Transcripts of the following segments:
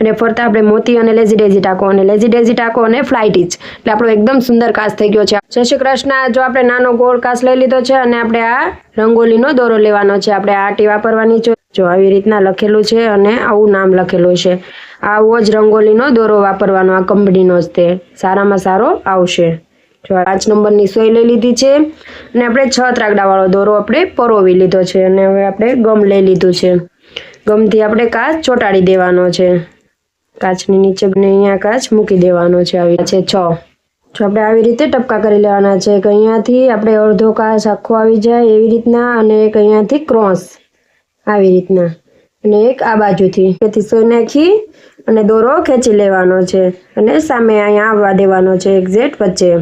અને ફરતા આપણે મોતી અને લેઝી ડેઝી ટાંકો અને લેઝી ડેઝી ટાંકો અને ફ્લાઇટ ઇચ એટલે આપણો એકદમ સુંદર કાચ થઈ ગયો છે. જય શ્રી કૃષ્ણ. જો આપણે નાનો ગોળ કાસ લઈ લીધો છે અને આપણે આ રંગોલીનો દોરો લેવાનો છે. આપણે આ ટી વાપરવાની છે. જો આવી રીતના લખેલું છે અને આવું નામ લખેલું છે. આવો જ રંગોલીનો દોરો વાપરવાનો, આ કંપનીનો જ તે. સારામાં સારો આવશે. જો પાંચ નંબરની સોય લઈ લીધી છે. અને આપણે છ ત્રાગડાવાળો દોરો આપણે પરોવી લીધો છે. અને હવે આપણે ગમ લઈ લીધું છે. ગમથી આપણે કાચ ચોંટાડી દેવાનો છે. કાચની નીચે અહીંયા કાચ મૂકી દેવાનો છે. આવી છે છ. જો આપણે આવી રીતે ટપકા કરી લેવાના છે એક અહીંયાથી આપણે અડધો કાચ આખો આવી જાય એવી રીતના અને એક અહીંયાથી ક્રોસ આવી રીતના. અને એક આ બાજુથી તેથી સોય નાખી અને દોરો ખેંચી લેવાનો છે અને સામે અહીંયા આવવા દેવાનો છે એક્ઝેક્ટ વચ્ચે.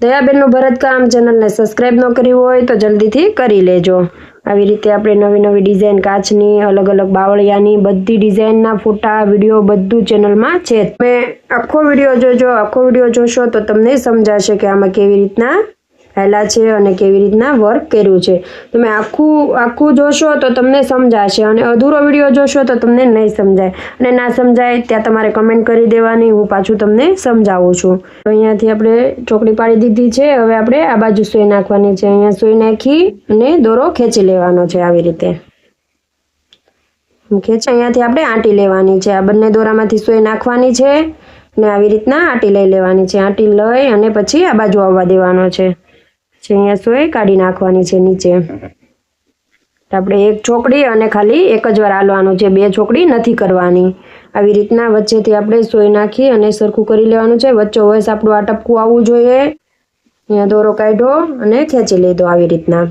દયાબેનનું ભરતકામ ચેનલને સબસ્ક્રાઈબ ન કરી હોય તો જલ્દીથી કરી લેજો. આવી રીતે આપણે નવી નવી ડિઝાઇન કાચની, અલગ અલગ બાવળિયાની, બધી ડિઝાઇનના ફોટા, વીડિયો બધું ચેનલમાં છે. તમે આખો વીડિયો જોજો, આખો વીડિયો જોશો તો તમને સમજાશે કે આમાં કેવી રીતના હેલા છે અને કેવી રીતના વર્ક કર્યું છે. તમે આખું આખું જોશો તો તમને સમજાશે અને અધૂરો વીડિયો જોશો તો તમને નહીં સમજાય. અને ના સમજાય ત્યાં તમારે કમેન્ટ કરી દેવાની, હું પાછું તમને સમજાવું છું. તો અહીંયાથી આપણે ચોકડી પાડી દીધી છે. હવે આપણે આ બાજુ સોય નાખવાની છે. અહીંયા સોય નાખી અને દોરો ખેંચી લેવાનો છે આવી રીતે. ખેંચી, અહીંયાથી આપણે આંટી લેવાની છે. આ બંને દોરામાંથી સોય નાખવાની છે ને આવી રીતના આંટી લઈ લેવાની છે. આંટી લઈ અને પછી આ બાજુ આવવા દેવાનો છે. જે અહીંયા સોય કાઢી નાખવાની છે નીચે. આપણે એક છોકડી અને ખાલી એક જ વાર હાલવાનું છે, બે છોકડી નથી કરવાની. આવી રીતના વચ્ચેથી આપણે સોય નાખી અને સરખું કરી લેવાનું છે. વચ્ચે વયસ આપણું આ ટપકું આવવું જોઈએ. અહીંયા દોરો કાઢ્યો અને ખેંચી લીધો આવી રીતના.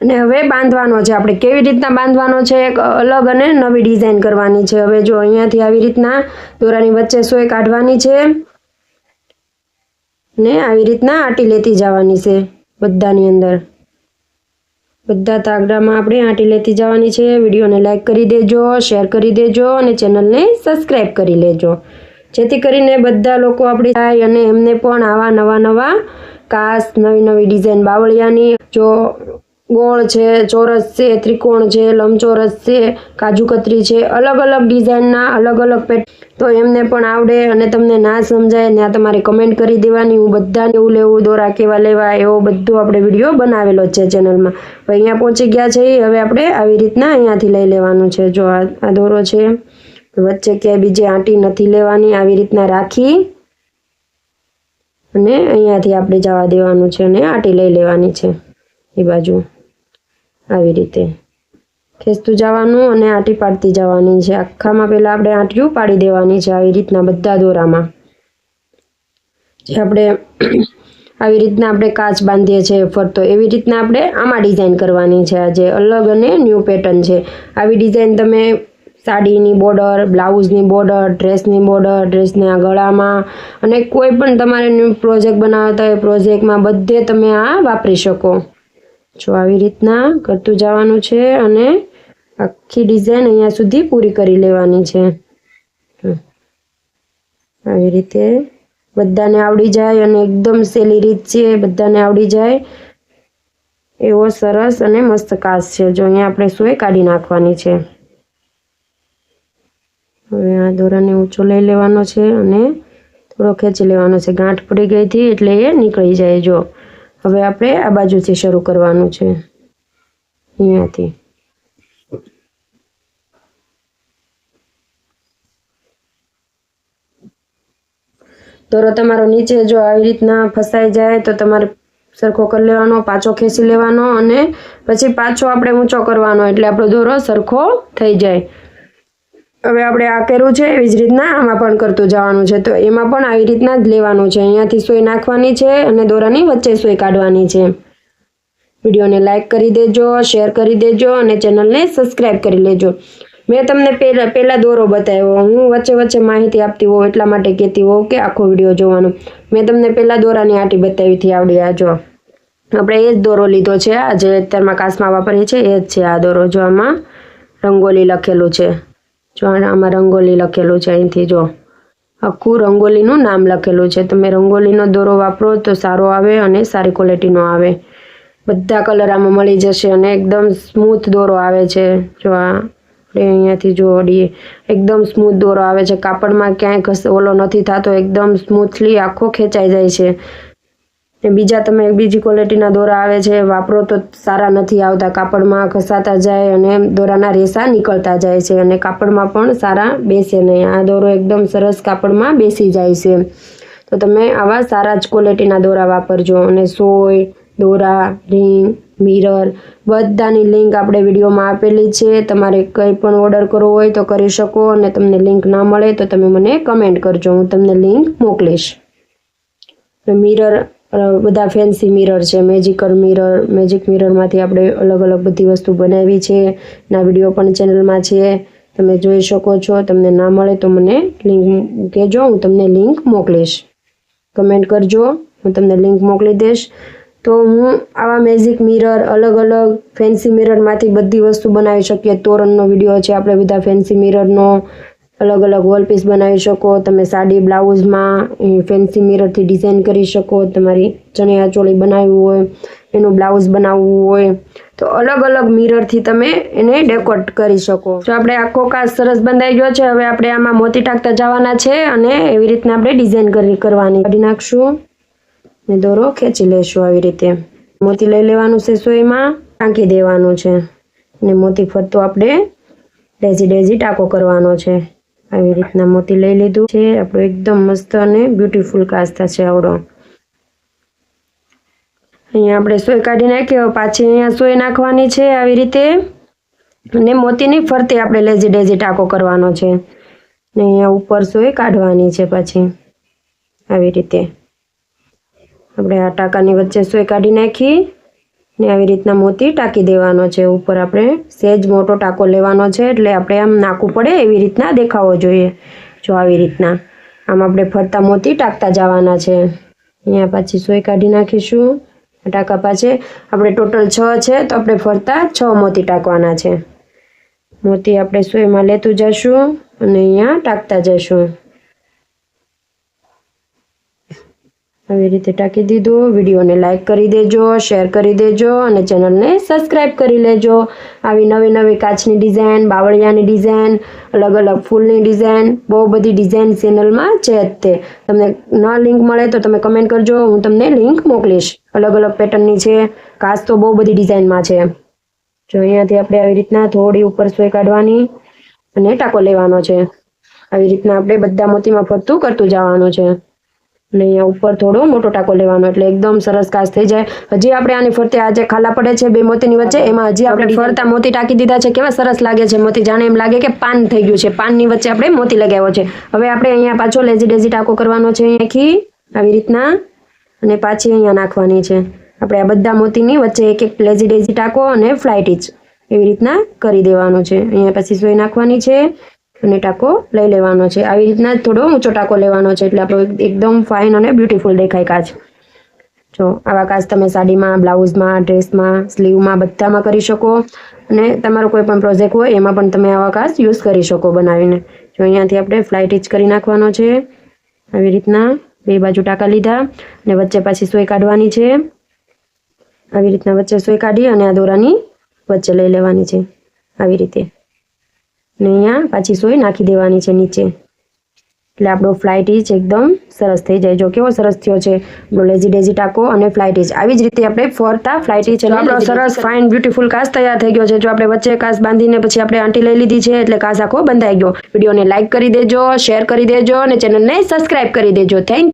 અને હવે બાંધવાનો છે, આપણે કેવી રીતના બાંધવાનો છે, એક અલગ અને નવી ડિઝાઇન કરવાની છે. હવે જો અહીંયાથી આવી રીતના દોરાની વચ્ચે સોય કાઢવાની છે ને આવી રીતના આટી લેતી જવાની છે બધાની અંદર. બધા તાગડામાં આપણે આંટી લેતી જવાની છે. વિડીયોને લાઇક કરી દેજો શેર કરી દેજો અને ચેનલને સબસ્ક્રાઈબ કરી લેજો. જેથી કરીને બધા લોકો આપણે થાય અને એમને પણ આવા નવા નવા કાસ, નવી નવી ડિઝાઇન બાવળિયાની, જો ગોળ છે, ચોરસ છે, ત્રિકોણ છે, લંબચોરસ છે કાજુ કતરી છે, અલગ અલગ ડિઝાઇનના અલગ અલગ પેટ તો એમને પણ આવડે અને તમને ના સમજાય ને આ તમારે કમેન્ટ કરી દેવાની. હું બધાને એવું લેવું, દોરા કેવા લેવા, એવો બધું આપણે વીડિયો બનાવેલો છે ચેનલમાં. અહીંયા પહોંચી ગયા છે હવે આપણે આવી રીતના અહીંયાથી લઈ લેવાનું છે. જો આ દોરો છે, વચ્ચે ક્યાંય બીજી આંટી નથી લેવાની. આવી રીતના રાખી અને અહીંયાથી આપણે જવા દેવાનું છે અને આંટી લઈ લેવાની છે. એ બાજુ. આવી રીતે. ખેંચતું જવાનું અને આંટી પાડતી જવાની છે. આખામાં પહેલાં આપણે આંટીઓ પાડી દેવાની છે આવી રીતના બધા દોરામાં. જે આપણે આવી રીતના આપણે કાચ બાંધીએ છીએ ફરતો એવી રીતના આપણે આમાં ડિઝાઇન કરવાની છે. આજે અલગ અને ન્યૂ પેટર્ન છે. આવી ડિઝાઇન તમે સાડીની બોર્ડર બ્લાઉઝની બોર્ડર ડ્રેસની બોર્ડર ડ્રેસના ગળામાં અને કોઈ પણ તમારે ન્યૂ પ્રોજેક્ટ બનાવતા હોય પ્રોજેક્ટમાં બધે તમે આ વાપરી શકો. જો આવી રીતના કરતું જવાનું છે અને આખી ડિઝાઇન અહીંયા સુધી પૂરી કરી લેવાની છે. આવી રીતે બધાને આવડી જાય અને એકદમ સહેલી રીત છે, બધાને આવડી જાય. એવો સરસ અને મસ્ત કાચ છે, જો અહીંયા આપણે સોય કાઢી નાખવાની છે. હવે આ દોરાને ઊંચો લઈ લેવાનો છે અને થોડો ખેંચી લેવાનો છે. ગાંઠ પડી ગઈ હતી એટલે એ નીકળી જાય, જો. હવે આપણે આ બાજુથી શરૂ કરવાનું છે. અહીંયાથી. દોરો તમારો નીચે જો આવી રીતના ફસાઈ જાય તો તમારે સરખો કરી લેવાનો, પાછો ખેંચી લેવાનો અને પછી પાછો આપણે ઊંચો કરવાનો. એટલે આપણો દોરો સરખો થઈ જાય. હવે આપણે આ કર્યું છે, એવી જ રીતના આમાં પણ કરતું જવાનું છે. તો એમાં પણ આવી રીતના જ લેવાનું છે. અહીંયાથી સોય નાખવાની છે અને દોરાની વચ્ચે સોય કાઢવાની છે. વિડીયોને લાઇક કરી દેજો, શેર કરી દેજો અને ચેનલને સબસ્ક્રાઈબ કરી લેજો. મેં તમને પહેલા પહેલા દોરો બતાવ્યો. હું વચ્ચે વચ્ચે માહિતી આપતી હોઉં એટલા માટે કહેતી હોઉં કે આખો વીડિયો જોવાનો. મેં તમને પહેલાં દોરાની આટી બતાવી હતી, આવડી આ જો. આપણે એ જ દોરો લીધો છે. આ જે અત્યારમાં કાસમાં વાપરીએ છીએ, એ જ છે આ દોરો જો આમાં રંગોલી લખેલું છે. જો આમાં રંગોલી લખેલું છે અહીંથી જો. આખું રંગોલીનું નામ લખેલું છે. તમે રંગોલીનો દોરો વાપરો તો સારો આવે અને સારી ક્વોલિટીનો આવે. બધા કલર આમાં મળી જશે અને એકદમ સ્મૂથ દોરો આવે છે. જો આ અહીંયાથી જો અડીએ, એકદમ સ્મૂથ દોરો આવે છે. કાપડમાં ક્યાંય ઘસ ઓલો નથી થતો, એકદમ સ્મૂથલી આખો ખેંચાઈ જાય છે. ને બીજા તમે બીજી ક્વોલિટીના દોરા આવે છે, વાપરો તો સારા નથી આવતા, કાપડમાં ઘસાતા જાય અને દોરાના રેસા નીકળતા જાય છે અને કાપડમાં પણ સારા બેસે નહીં. આ દોરો એકદમ સરસ કાપડમાં બેસી જાય છે. તો તમે આવા સારા જ ક્વોલિટીના દોરા વાપરજો અને સોય, દોરા, રિંગ, મિરર, બધાની લિંક આપણે વિડીયોમાં આપેલી છે. તમારે કંઈ પણ ઓર્ડર કરવો હોય તો કરી શકો અને તમને લિંક ના મળે તો તમે મને કમેન્ટ કરજો, હું તમને લિંક મોકલીશ. મિરર બધા ફેન્સી મિરર છે મેજિકલ મિરર મેજિક મિરરમાંથી આપણે અલગ અલગ બધી વસ્તુ બનાવી છે. ના વીડિયો પણ ચેનલમાં છે. તમે જોઈ શકો છો. તમને ના મળે તો મને લિંક કહેજો હું તમને લિંક મોકલીશ. કમેન્ટ કરજો. હું તમને લિંક મોકલી દઈશ. તો હું આવા મેજિક મિરર અલગ અલગ ફેન્સી મિરરમાંથી બધી વસ્તુ બનાવી શકીએ. તોરણનો વીડિયો છે. આપણે બધા ફેન્સી મિરરનો અલગ અલગ વોલ પીસ બનાવી શકો, તમે સાડી બ્લાઉઝમાં ફેન્સી મિરરથી ડિઝાઇન કરી શકો, તમારી ચણિયા ચોળી બનાવવી હોય, એનું બ્લાઉઝ બનાવવું હોય, તો અલગ અલગ મિરરથી તમે એને ડેકોરેટ કરી શકો. જો આપણે આખો કાચ સરસ બંધાઈ ગયો છે, હવે આપણે આમાં મોતી ટાંકતા જવાના છે અને એવી રીતના આપણે ડિઝાઇન કરી કરવાની. કાઢી નાખશું ને દોરો ખેંચી લેશું આવી રીતે. મોતી લઈ લેવાનું છે સોયમાં, ટાંકી દેવાનું છે. ને મોતી ફરતો આપણે ડેઝી ડેઝી ટાંકો કરવાનો છે. આવી રીતના મોતી લઈ લીધું છે. આપણો એકદમ મસ્ત અને બ્યુટીફુલ કાસ્તા છે આવડો. અહીંયા આપણે સોય કાઢી નાખી પાછી અહીંયા સોય નાખવાની છે આવી રીતે. અને મોતીની ફરતે આપણે લેજી ડેઝી ટાંકો કરવાનો છે. ને અહીંયા ઉપર સોય કાઢવાની છે પછી, આવી રીતે. આપણે આ ટાંકાની વચ્ચે સોય કાઢી નાખી. ને આવી રીતના મોતી ટાંકી દેવાનો છે. ઉપર આપણે સહેજ મોટો ટાંકો લેવાનો છે એટલે આપણે આમ નાખવું પડે એવી રીતના દેખાવો જોઈએ. જો આવી રીતના. આમ આપણે ફરતા મોતી ટાંકતા જવાના છે. અહીંયા પાછી સોય કાઢી નાખીશું. ટાંકા પાછે આપણે ટોટલ છ છે તો આપણે ફરતા છ મોતી ટાંકવાના છે. મોતી આપણે સોયમાં લેતું જશું અને અહીંયા ટાંકતા જશું. આવી રીતે ટાંકી દીધું. વિડીયોને લાઇક કરી દેજો શેર કરી દેજો અને ચેનલને સબસ્ક્રાઈબ કરી લેજો. આવી નવી નવી કાચની ડિઝાઇન બાવળિયાની ડિઝાઇન અલગ અલગ ફૂલની ડિઝાઇન બહુ બધી ડિઝાઇન ચેનલમાં છે તે. તમને ન લિંક મળે તો તમે કમેન્ટ કરજો. હું તમને લિંક મોકલીશ. અલગ અલગ પેટર્નની છે. કાચ તો બહુ બધી ડિઝાઇનમાં છે. જો અહીંયાથી આપણે આવી રીતના થોડી ઉપર સોય કાઢવાની અને ટાંકો લેવાનો છે. આવી રીતના આપણે બધા મોતીમાં ફરતું કરતું જવાનું છે. અને અહીંયા ઉપર થોડો મોટો ટાંકો લેવાનો એટલે એકદમ સરસ કાચ થઈ જાય. હજી આપણે આની ફરતે આ જે ખાલા પડે છે બે મોતીની વચ્ચે એમાં હજી આપણે ફરતા મોતી ટાંકી દીધા છે. કેવા સરસ લાગે છે મોતી. જાણે એમ લાગે કે પાન થઈ ગયું છે. પાનની વચ્ચે આપણે મોતી લગાવ્યો છે. હવે આપણે અહીંયા પાછો લેઝી ડેઝી ટાંકો કરવાનો છે અહીંયાથી. આવી રીતના. અને પાછી અહીંયા નાખવાની છે. આપણે આ બધા મોતીની વચ્ચે એક એક લેઝી ડેઝી ટાંકો અને ફ્લાઇટ ઇચ એવી રીતના કરી દેવાનું છે. અહીંયા પછી સોય નાખવાની છે. અને ટાંકો લઈ લેવાનો છે. આવી રીતના થોડો ઊંચો ટાંકો લેવાનો છે એટલે આપણો એકદમ ફાઇન અને બ્યુટીફુલ દેખાય કાચ. જો, આવા કાચ તમે સાડીમાં, બ્લાઉઝમાં, ડ્રેસમાં, સ્લીવમાં બધામાં કરી શકો. અને તમારો કોઈ પણ પ્રોજેક્ટ હોય, એમાં પણ તમે આવા કાચ યુઝ કરી શકો બનાવીને. જો, અહીંયાથી આપણે ફ્લાઇટ ટીચ કરી નાખવાનો છે. આવી રીતના બે બાજુ ટાંકા લીધા અને વચ્ચે પાછી સોય કાઢવાની છે. આવી રીતના વચ્ચે સોય કાઢી અને આ દોરાની વચ્ચે લઈ લેવાની છે. આવી રીતે. અને અહીંયા પાછી સોય નાખી દેવાની છે નીચે. એટલે આપણો ફ્લાઇટ ઇચ એકદમ સરસ થઈ જાય. જો કેવો સરસ થયો છે. લેઝી ડેઝી ટાકો અને ફ્લાઇટ ઇચ આવી જ રીતે આપણે ફરતા ફ્લાઇટ ઇચ આપણો સરસ ફાઇન બ્યુટીફુલ કાસ તૈયાર થઈ ગયો છે. જો આપણે વચ્ચે કાસ બાંધીને પછી આપણે આંટી લઈ લીધી છે, એટલે કાસ આખો બંધાઈ ગયો. વિડીયોને લાઇક કરી દેજો શેર કરી દેજો અને ચેનલને સબસ્ક્રાઇબ કરી દેજો. થેન્ક